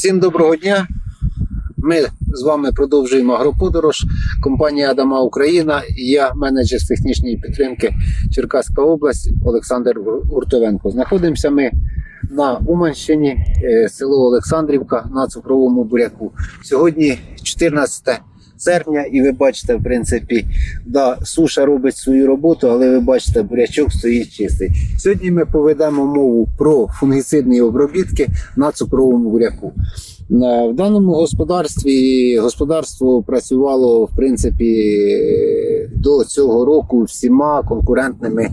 Всім доброго дня. Ми з вами продовжуємо агроподорож. Компанія Адама Україна я, менеджер з технічної підтримки Черкаська область Олександр Уртовенко. Знаходимося ми на Уманщині, е, село Олександрівка на цукровому буряку. Сьогодні 14 серпня, і ви бачите, в принципі, да, суша робить свою роботу, але ви бачите, бурячок стоїть чистий. Сьогодні ми поведемо мову про фунгіцидні обробітки на цукровому буряку. В даному господарстві господарство працювало в принципі до цього року всіма конкурентними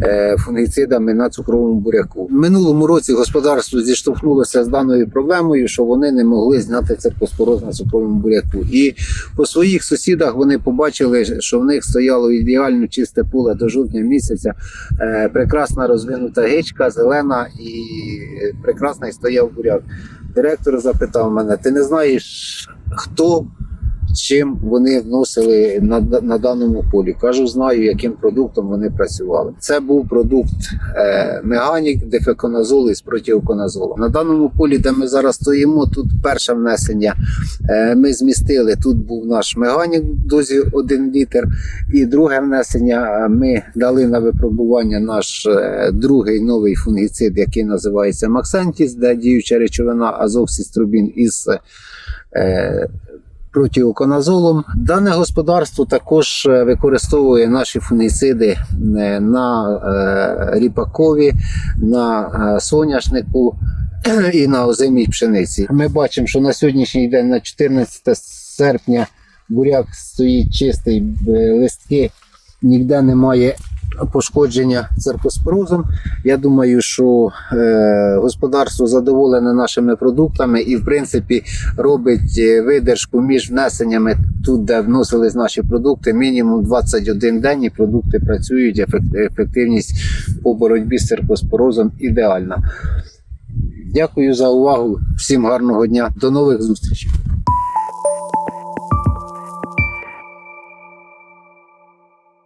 е, фунгіцидами на цукровому буряку. Минулому році господарство зіштовхнулося з даною проблемою, що вони не могли зняти циркоспороз на цукровому буряку. І по своїх сусідах вони побачили, що в них стояло ідеально чисте поле до жовтня місяця. Е, прекрасна розвинута гичка, зелена і прекрасний стояв буряк. Директор запитав мене: ти не знаєш, хто чим вони вносили на, на даному полі? Кажу, знаю, яким продуктом вони працювали. Це був продукт е, меганік, дефеконазол із протиоконазолом. На даному полі, де ми зараз стоїмо, тут перше внесення е, ми змістили. Тут був наш меганік дозі 1 літр. І друге внесення е, ми дали на випробування наш е, другий новий фунгіцид, який називається Максентіс, де діюча речовина азовсіструбін із е, протиоконазолом. Дане господарство також е, використовує наші фунгіциди е, на е, ріпакові, на соняшнику і на озимій пшениці. Ми бачимо, що на сьогоднішній день, на 14 серпня, буряк стоїть чистий, листки ніде немає пошкодження циркоспорозом. Я думаю, що е, господарство задоволене нашими продуктами і, в принципі, робить е, видержку між внесеннями тут, де вносились наші продукти, мінімум 21 день, і продукти працюють. Ефективність по боротьбі з циркоспорозом ідеальна. Дякую за увагу. Всім гарного дня. До нових зустрічей.